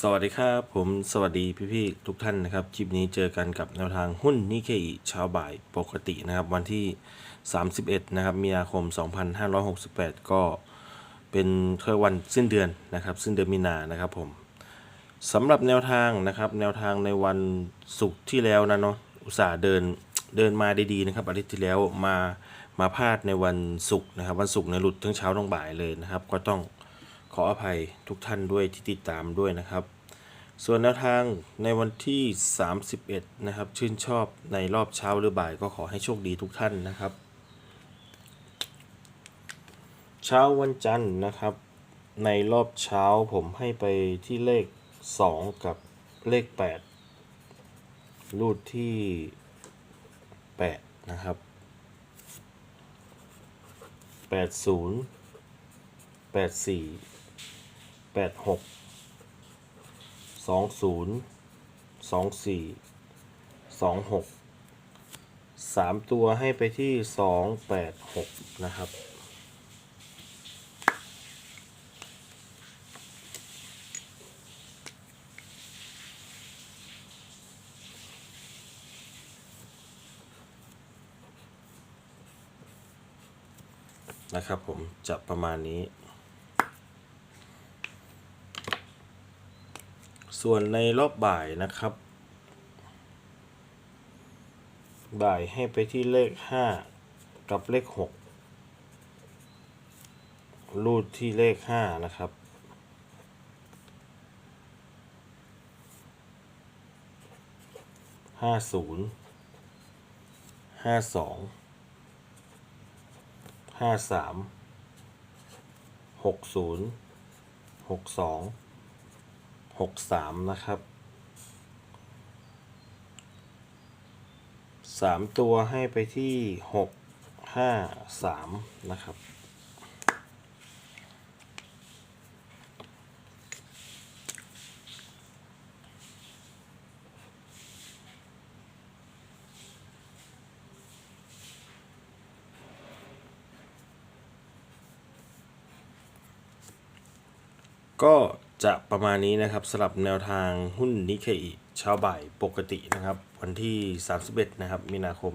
สวัสดีครับ ผมสวัสดีพี่ๆทุกท่านนะครับคลิปนี้เจอกันกับแนวทางหุ้นนิเคอิเช้าบ่ายปกตินะครับ วันที่ 31 นะครับ มีนาคม 2568 ก็เป็นเคยวันสิ้นเดือนนะครับ สิ้นเดือนมีนานะครับผมสำหรับแนวทางนะครับ แนวทางในวันศุกร์ที่แล้วนะเนาะอุตสาห์เดินเดินมาด้ดีนะครับอาทิตย์ที่แล้วมามาพลาดในวันศุกร์นะครับ วันศุกร์ในยหลุดทั้งเช้าทั้งบ่ายเลยนะครับ ก็ต้อง ออภัยทุกท่านด้วยที่ติดตามด้วยนะครับ ส่วนแนวทางในวันที่ 31 นะครับ ชื่นชอบในรอบเช้าหรือบ่ายก็ขอให้โชคดีทุกท่านนะครับ เช้าวันจันทร์นะครับ ในรอบเช้าผมให้ไปที่เลข 2 กับเลข 8 รูดที่ 8 นะครับ 80แปดสี่ แปดหกสองศูนย์สองสี่สองหกสามตัวให้ไปที่สองแปดหกนะครับนะครับผมจะประมาณนี้ ส่วนในรอบบ่ายนะครับ บ่ายให้ไปที่เลข 5 กับเลข 6 รูดที่เลข 5 นะครับห้าศูนย์ห้าสองห้าสามหกศูนย์หกสอง หกสามนะครับสามตัวให้ไปที่หกห้าสามนะครับก็ จะประมาณนี้นะครับสำหรับแนวทางหุ้นนิเคอิเช้าบ่ายปกตินะครับ วันที่ 31 นะครับ มีนาคม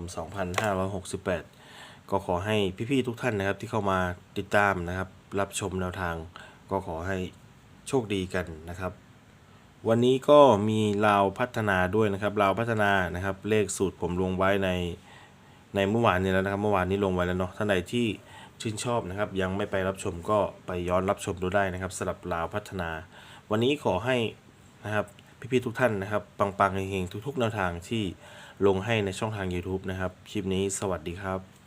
2568 ก็ขอให้พี่ๆทุกท่านนะครับที่เข้ามาติดตามนะครับ รับชมแนวทาง ก็ขอให้โชคดีกันนะครับ วันนี้ก็มีลาวพัฒนาด้วยนะครับลาวพัฒนานะครับ เลขสูตรผมลงไว้ในในเมื่อวานนี้แล้วนะครับ เมื่อวานนี้ลงไว้แล้วเนาะท่านใดที่ ชื่นชอบนะครับ ยังไม่ไปรับชมก็ไปย้อนรับชมดูได้นะครับสำหรับลาวพัฒนา วันนี้ขอให้นะครับพี่ๆทุกท่านนะครับ ปังๆเฮงๆทุกๆแนวทางที่ลงให้ในช่องทาง YouTube นะครับ คลิปนี้สวัสดีครับ